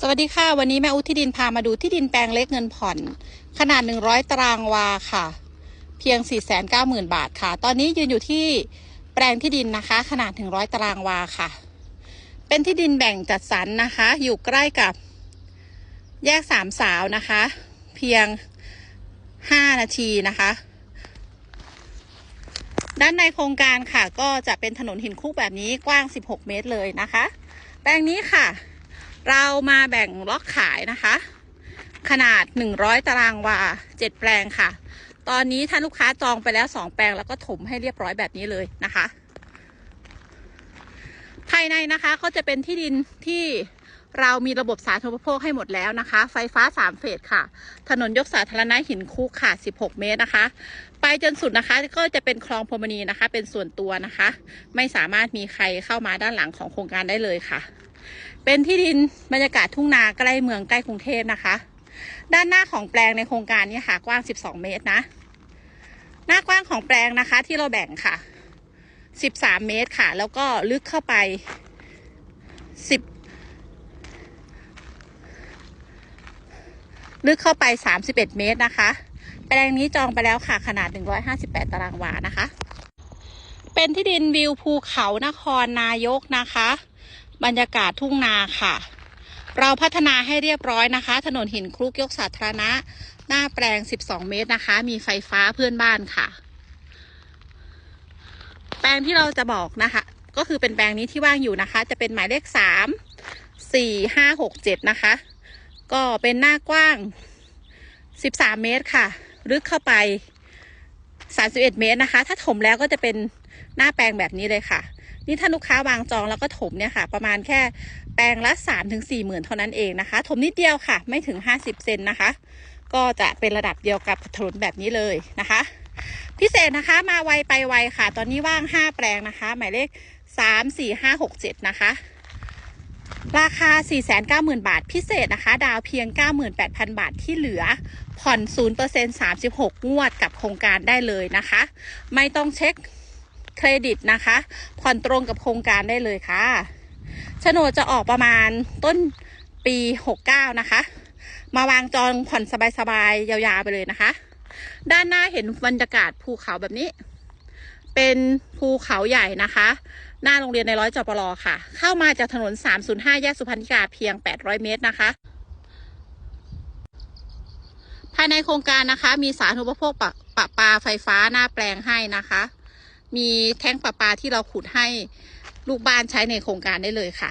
สวัสดีค่ะ วันนี้แม่อุที่ดินพามาดูที่ดินแปลงเล็กเงินผ่อน ขนาด 100 ตารางวาค่ะ เพียง 490,000 บาทค่ะ ตอนนี้ยืนอยู่ที่แปลงที่ดินนะคะ ขนาด 100 ตารางวาค่ะ เป็นที่ดินแบ่งจัดสรรนะคะ อยู่ใกล้กับแยกสามสาวนะคะ เพียง 5 นาทีนะคะ ด้านในโครงการค่ะ ก็จะเป็นถนนหินคุกแบบนี้กว้าง 16 เมตรเลยนะคะ แปลงนี้ค่ะ เรามาแบ่งล็อกขายนะคะ ขนาด 100 ตารางวา 7 แปลงค่ะ ตอนนี้ท่านลูกค้าจองไปแล้ว 2 แปลงแล้วก็ถมให้เรียบร้อยแบบนี้เลยนะคะ ภายในนะคะก็จะเป็นที่ดินที่เรามีระบบสาธารณูปโภคให้หมดแล้วนะคะ ไฟฟ้า 3 เฟสค่ะ ถนนยกสาธารณะหินคุกค่ะ 16 เมตรนะคะ ไปจนสุดนะคะก็จะเป็นคลองพรมณีนะคะ เป็นส่วนตัวนะคะ ไม่สามารถมีใครเข้ามาด้านหลังของโครงการได้เลยค่ะ เป็นที่ดินบรรยากาศทุ่งนาใกล้เมืองใกล้กรุงเทพนะคะ ด้านหน้าของแปลงในโครงการนี้ค่ะ กว้าง 12 เมตรนะ หน้ากว้างของแปลงนะคะ ที่เราแบ่งค่ะ 13 เมตรค่ะ แล้วก็ลึกเข้าไป 10 ลึกเข้าไป 31 เมตรนะคะ แปลงนี้จองไปแล้วค่ะขนาด 158 ตารางวานะคะ เป็นที่ดินวิวภูเขานครนายกนะคะ บรรยากาศทุ่งนาค่ะ เราพัฒนาให้เรียบร้อยนะคะ ถนนหินคลุกยกสาธารณะ หน้าแปลง 12 เมตรนะคะ มีไฟฟ้าเพื่อนบ้านค่ะ แปลงที่เราจะบอกนะคะ ก็คือเป็นแปลงนี้ที่ว่างอยู่นะคะ จะเป็นหมายเลข 3 4 5 6 7 นะคะ ก็เป็นหน้ากว้าง 13 เมตรค่ะ ลึกเข้าไป 31 เมตรนะคะ ถ้าถมแล้วก็จะเป็นหน้าแปลงแบบนี้เลยค่ะ นี่ถ้าลูกค้าวางจองแล้วก็ถมเนี่ยค่ะ ประมาณแค่แปลงละ3ถึง4หมื่นเท่านั้นเองนะคะ ถมนิดเดียวค่ะ ไม่ถึง 50 เซนนะคะ ก็จะเป็นระดับเดียวกับถนนแบบนี้เลยนะคะ พิเศษนะคะมาไวไปไวค่ะ ตอนนี้ว่าง 5 แปลงนะคะ หมายเลข 3 4 5 6 7 นะคะราคา 490,000 บาทพิเศษนะคะ ดาวเพียง 98,000 บาทที่เหลือ ผ่อน 0% 36 งวดกับโครงการได้เลยนะคะ ไม่ต้องเช็ค เครดิตนะคะ ผ่อนตรงกับโครงการได้เลยค่ะโฉนดจะออกประมาณต้นปี 69 นะคะ มาวางจองผ่อนสบายๆยาวๆไปเลยนะคะ ด้านหน้าเห็นบรรยากาศภูเขาแบบนี้ เป็นภูเขาใหญ่นะคะ หน้าโรงเรียนในร้อยจปรค่ะ เข้ามาจากถนน 305 แยกสุพรรณิกาเพียง 800 เมตรนะคะภายในโครงการนะคะ มีสาธารณูปโภคปะปะปาไฟฟ้าหน้าแปลงให้นะคะ มีแท้งประปาที่เราขุดให้ลูกบ้านใช้ในโครงการได้เลยค่ะ